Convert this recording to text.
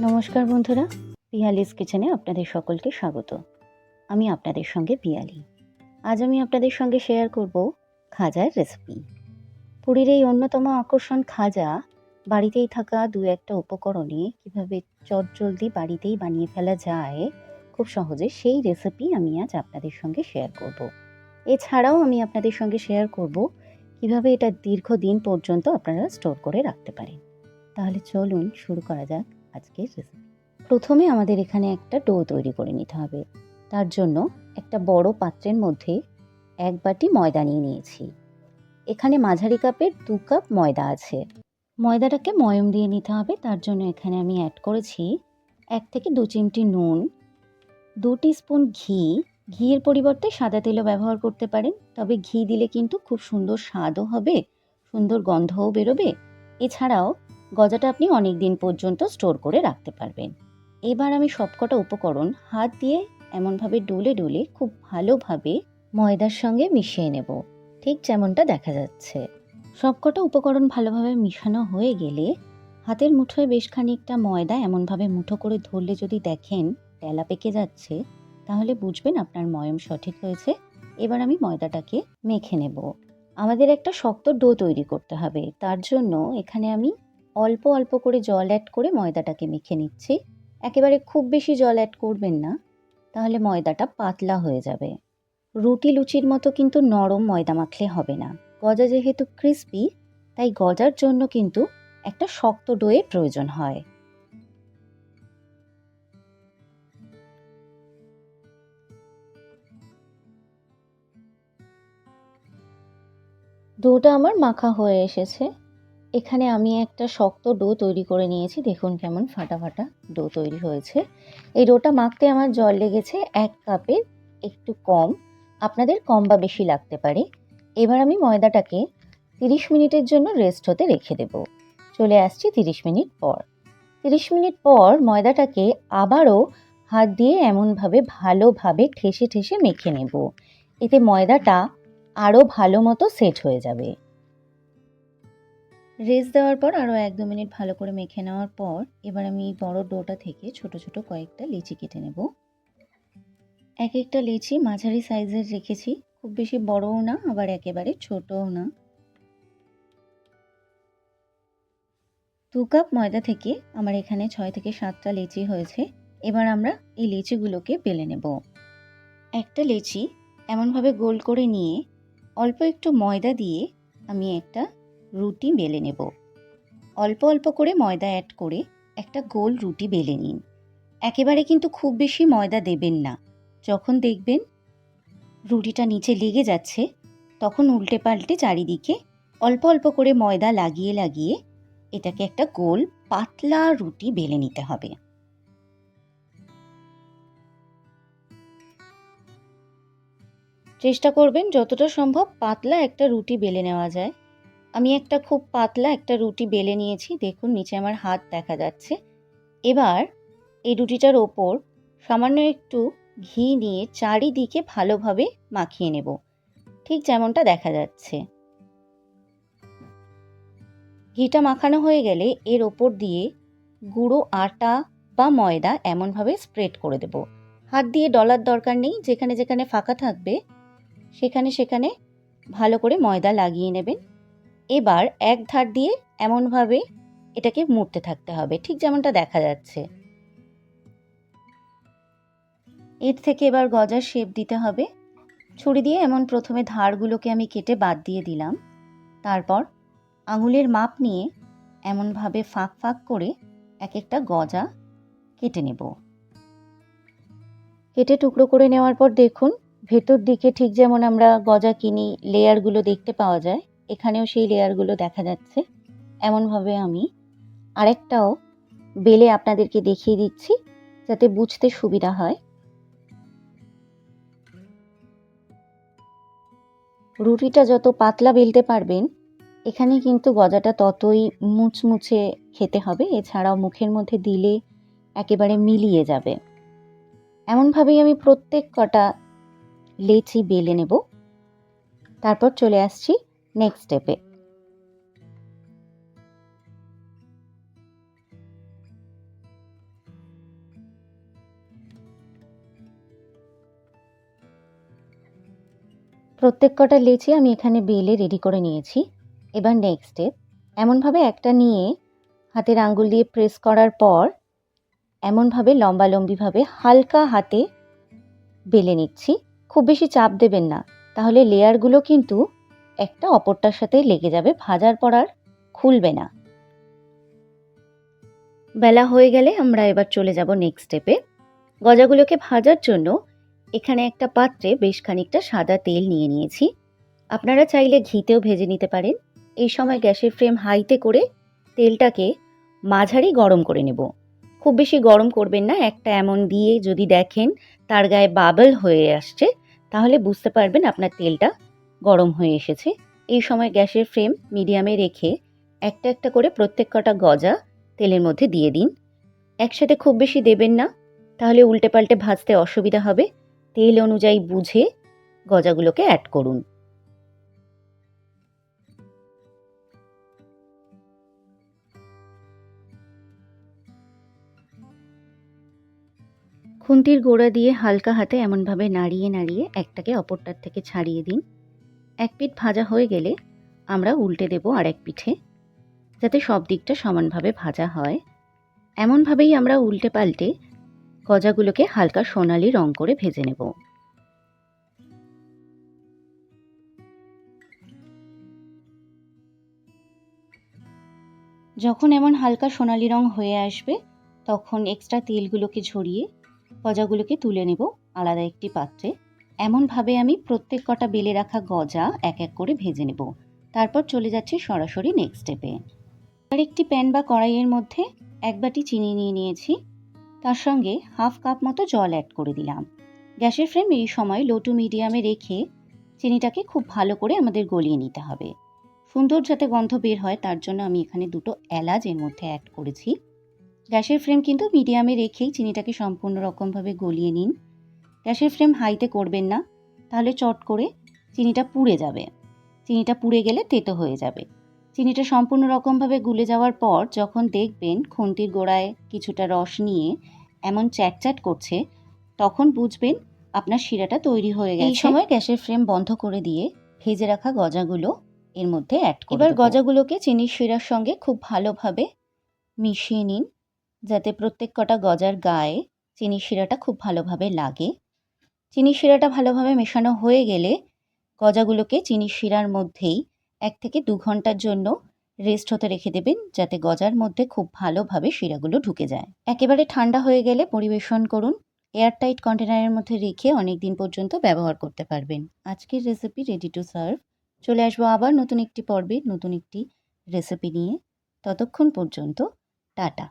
নমস্কার বন্ধুরা, পিয়ালিস কিচেনে আপনাদের সকলকে স্বাগত। আমি আপনাদের সঙ্গে পিয়ালি। আজ আমি আপনাদের সঙ্গে শেয়ার করব খাজার রেসিপি পুরীর এই অন্যতম আকর্ষণ খাজা বাড়িতেই থাকা দু একটা উপকরণে কীভাবে চটজলদি বাড়িতেই বানিয়ে ফেলা যায়, খুব সহজে সেই রেসিপি আমি আজ আপনাদের সঙ্গে শেয়ার করব। এছাড়াও আমি আপনাদের সঙ্গে শেয়ার করব কীভাবে এটা দীর্ঘদিন পর্যন্ত আপনারা স্টোর করে রাখতে পারেন। তাহলে চলুন শুরু করা যাক। আজকের রেসিপি প্রথমে আমাদের এখানে একটা ডো তৈরি করে নিতে হবে। তার জন্য একটা বড় পাত্রের মধ্যে এক বাটি ময়দা নিয়ে নিয়েছি। এখানে মাঝারি কাপের দু কাপ ময়দা আছে। ময়দাটাকে ময়ম দিয়ে নিতে হবে। তার জন্য এখানে আমি অ্যাড করেছি এক থেকে দু চিমটি নুন, দু স্পুন ঘি। ঘিয়ের পরিবর্তে সাদা তেলও ব্যবহার করতে পারেন। তবে ঘি দিলে কিন্তু খুব সুন্দর স্বাদও হবে, সুন্দর গন্ধও বেরোবে। এছাড়াও গজাটা আপনি অনেক দিন পর্যন্ত স্টোর করে রাখতে পারবেন। এবার আমি সবকটা উপকরণ হাত দিয়ে এমনভাবে ডুলে ডুলে খুব ভালোভাবে ময়দার সঙ্গে মিশিয়ে নেব। ঠিক যেমনটা দেখা যাচ্ছে। সবকটা উপকরণ ভালোভাবে মিশানো হয়ে গেলে হাতের মুঠোয় বেশ খানিকটা ময়দা এমনভাবে মুঠো করে ধরলে যদি দেখেন তেলা পেকে যাচ্ছে, তাহলে বুঝবেন আপনার ময়ম সঠিক হয়েছে। এবার আমি ময়দাটাকে মেখে নেব। আমাদের একটা শক্ত ডো তৈরি করতে হবে। তার জন্য এখানে আমি অল্প অল্প করে জল অ্যাড করে ময়দাটাকে মেখে নিচ্ছি। একেবারে খুব বেশি জল অ্যাড করবেন না, তাহলে ময়দাটা পাতলা হয়ে যাবে। রুটি লুচির মতো কিন্তু নরম ময়দা মাখলে হবে না। গজা যেহেতু ক্রিস্পি তাই গজার জন্য কিন্তু একটা শক্ত ডোয়ের প্রয়োজন হয়। ডোটা আমার মাখা হয়ে এসেছে। এখানে আমি একটা শক্ত ডো তৈরি করে নিয়েছি। দেখুন কেমন ফাটা ফাটা ডো তৈরি হয়েছে। এই ডোটা মাখতে আমার জল লেগেছে এক কাপের একটু কম। আপনাদের কম বা বেশি লাগতে পারে। এবার আমি ময়দাটাকে তিরিশ মিনিটের জন্য রেস্ট হতে রেখে দেব। চলে আসছি তিরিশ মিনিট পর। তিরিশ মিনিট পর ময়দাটাকে আবারও হাত দিয়ে এমনভাবে ভালোভাবে ঠেসে ঠেসে মেখে নেব। এতে ময়দাটা আরও ভালো মতো সেট হয়ে যাবে। রেস্ট দেওয়ার পর আরও এক দু মিনিট ভালো করে মেখে নেওয়ার পর এবার আমি এই বড় ডোটা থেকে ছোট ছোট কয়েকটা লিচি কেটে নেব। এক একটা লিচি মাঝারি সাইজের রেখেছি, খুব বেশি বড়ও না, আবার একেবারে ছোটও না। দু কাপ ময়দা থেকে আমার এখানে ছয় থেকে সাতটা লিচি হয়েছে, এবার আমরা এই লিচিগুলোকে বেলে নেব। একটা লিচি এমনভাবে গোল করে নিয়ে অল্প একটু ময়দা দিয়ে আমি একটা রুটি বেলে নেব। অল্প অল্প করে ময়দা অ্যাড করে একটা গোল রুটি বেলে নিন। একেবারে কিন্তু খুব বেশি ময়দা দেবেন না। যখন দেখবেন রুটিটা নিচে লেগে যাচ্ছে, তখন উল্টে পাল্টে চারিদিকে অল্প অল্প করে ময়দা লাগিয়ে লাগিয়ে এটাকে একটা গোল পাতলা রুটি বেলে নিতে হবে। চেষ্টা করবেন যতটা সম্ভব পাতলা একটা রুটি বেলে নেওয়া যায়। আমি একটা খুব পাতলা একটা রুটি বেলে নিয়েছি। দেখুন, নিচে আমার হাত দেখা যাচ্ছে। এবার এই রুটিটার ওপর সামান্য একটু ঘি নিয়ে চারিদিকে ভালোভাবে মাখিয়ে নেব। ঠিক যেমনটা দেখা যাচ্ছে। ঘিটা মাখানো হয়ে গেলে এর ওপর দিয়ে গুঁড়ো আটা বা ময়দা এমনভাবে স্প্রেড করে দেব। হাত দিয়ে ডলার দরকার নেই, যেখানে যেখানে ফাঁকা থাকবে, সেখানে সেখানে ভালো করে ময়দা লাগিয়ে নেবেন। এবার এক ধার দিয়ে এমনভাবে এটাকে মুড়তে থাকতে হবে, ঠিক যেমনটা দেখা যাচ্ছে। এর থেকে এবার গজার শেপ দিতে হবে। ছুরি দিয়ে এমন প্রথমে ধারগুলোকে আমি কেটে বাদ দিয়ে দিলাম। তারপর আঙুলের মাপ নিয়ে এমনভাবে ফাঁক ফাঁক করে এক একটা গজা কেটে নেব। কেটে টুকরো করে নেওয়ার পর দেখুন, ভেতর দিকে ঠিক যেমন আমরা গজা কিনি লেয়ারগুলো দেখতে পাওয়া যায় এখানেও সেই লেয়ারগুলো দেখা যাচ্ছে। এমনভাবে আমি আরেকটাও বেলে আপনাদেরকে দেখিয়ে দিচ্ছি, যাতে বুঝতে সুবিধা হয়। রুটিটা যত পাতলা বেলতে পারবেন, এখানে কিন্তু গজাটা ততই মুচমুচে খেতে হবে, এছাড়াও মুখের মধ্যে দিলে একেবারে মিলিয়ে যাবে। এমনভাবেই আমি প্রত্যেক কটা লেচি বেলে নেব। তারপর চলে আসছি নেক্সট স্টেপে প্রত্যেক কটা লেচি আমি এখানে বেলে রেডি করে নিয়েছি। এবার নেক্সট স্টেপ এমনভাবে একটা নিয়ে হাতের আঙ্গুল দিয়ে প্রেস করার পর এমনভাবে লম্বালম্বিভাবে হালকা হাতে বেলে নিচ্ছি। খুব বেশি চাপ দেবেন না। তাহলে লেয়ারগুলো কিন্তু একটা অপরটার সাথে লেগে যাবে, ভাজার পর আর খুলবে না। বেলা হয়ে গেলে আমরা এবার চলে যাব নেক্সট স্টেপে গজাগুলোকে ভাজার জন্য এখানে একটা পাত্রে বেশ খানিকটা সাদা তেল নিয়ে নিয়েছি। আপনারা চাইলে ঘিতেও ভেজে নিতে পারেন। এই সময় গ্যাসের ফ্লেম হাইতে করে তেলটাকে মাঝারি গরম করে নেব। খুব বেশি গরম করবেন না, একটা এমন দিয়ে যদি দেখেন তার গায়ে বাবল হয়ে আসছে, তাহলে বুঝতে পারবেন আপনার তেলটা গরম হয়ে এসেছে। এই সময় গ্যাসের ফ্লেম মিডিয়ামে রেখে একটা একটা করে প্রত্যেক কটা গজা তেলের মধ্যে দিয়ে দিন। একসাথে খুব বেশি দেবেন না, তাহলে উল্টে পাল্টে ভাজতে অসুবিধা হবে। তেল অনুযায়ী বুঝে গজাগুলোকে অ্যাড করুন। খুন্তির গোড়া দিয়ে হালকা হাতে এমনভাবে নাড়িয়ে নাড়িয়ে একটাকে অপরটার থেকে ছাড়িয়ে দিন। এক পিঠ ভাজা হয়ে গেলে আমরা উল্টে দেব আর এক পিঠে, যাতে সব দিকটা সমানভাবে ভাজা হয়। এমনভাবেই আমরা উল্টে পাল্টে গজাগুলোকে হালকা সোনালি রং করে ভেজে নেব। যখন এমন হালকা সোনালি রং হয়ে আসবে, তখন এক্সট্রা তেলগুলোকে ঝরিয়ে গজাগুলোকে তুলে নেব আলাদা একটি পাত্রে। এমনভাবে আমি প্রত্যেক কটা বেলে রাখা গজা এক এক করে ভেজে নেব। তারপর চলে যাচ্ছি সরাসরি নেক্সট স্টেপে আর একটি প্যান বা কড়াইয়ের মধ্যে এক বাটি চিনি নিয়ে নিয়েছি। তার সঙ্গে হাফ কাপ মতো জল অ্যাড করে দিলাম। গ্যাসের ফ্লেম এই সময় লো টু মিডিয়ামে রেখে চিনিটাকে খুব ভালো করে আমাদের গলিয়ে নিতে হবে। সুন্দর যাতে গন্ধ বের হয়, তার জন্য আমি এখানে দুটো এলাচ এর মধ্যে অ্যাড করেছি। গ্যাসের ফ্লেম কিন্তু মিডিয়ামে রেখেই চিনিটাকে সম্পূর্ণ রকমভাবে গলিয়ে নিন। গ্যাসের ফ্লেম হাইতে করবেন না তাহলে চট করে চিনিটা পুড়ে যাবে। চিনিটা পুড়ে গেলে তেতো হয়ে যাবে। চিনিটা সম্পূর্ণ রকমভাবে গুলে যাওয়ার পর যখন দেখবেন খুন্তির গোড়ায় কিছুটা রস নিয়ে এমন চ্যাটচ্যাট করছে তখন বুঝবেন আপনার শিরাটা তৈরি হয়ে গেছে। এই সময় গ্যাসের ফ্লেম বন্ধ করে দিয়ে ভেজে রাখা গজাগুলো এর মধ্যে অ্যাড করে এবার গজাগুলোকে চিনির শিরার সঙ্গে খুব ভালোভাবে মিশিয়ে নিন যাতে প্রত্যেক কটা গজার গায়ে চিনির শিরাটা খুব ভালোভাবে লাগে। চিনি শিরাটা ভালোভাবে মেশানো হয়ে গেলে গজাগুলোকে চিনি শিরার মধ্যেই এক থেকে দু ঘণ্টার জন্য রেস্ট হতে রেখে দেবেন, যাতে গজার মধ্যে খুব ভালোভাবে শিরাগুলো ঢুকে যায়। একেবারে ঠান্ডা হয়ে গেলে পরিবেশন করুন। এয়ারটাইট কন্টেনারের মধ্যে রেখে অনেক দিন পর্যন্ত ব্যবহার করতে পারবেন। আজকের রেসিপি রেডি টু সার্ভ চলে আসব আবার নতুন একটি পর্বে, নতুন একটি রেসিপি নিয়ে। ততক্ষণ পর্যন্ত টাটা।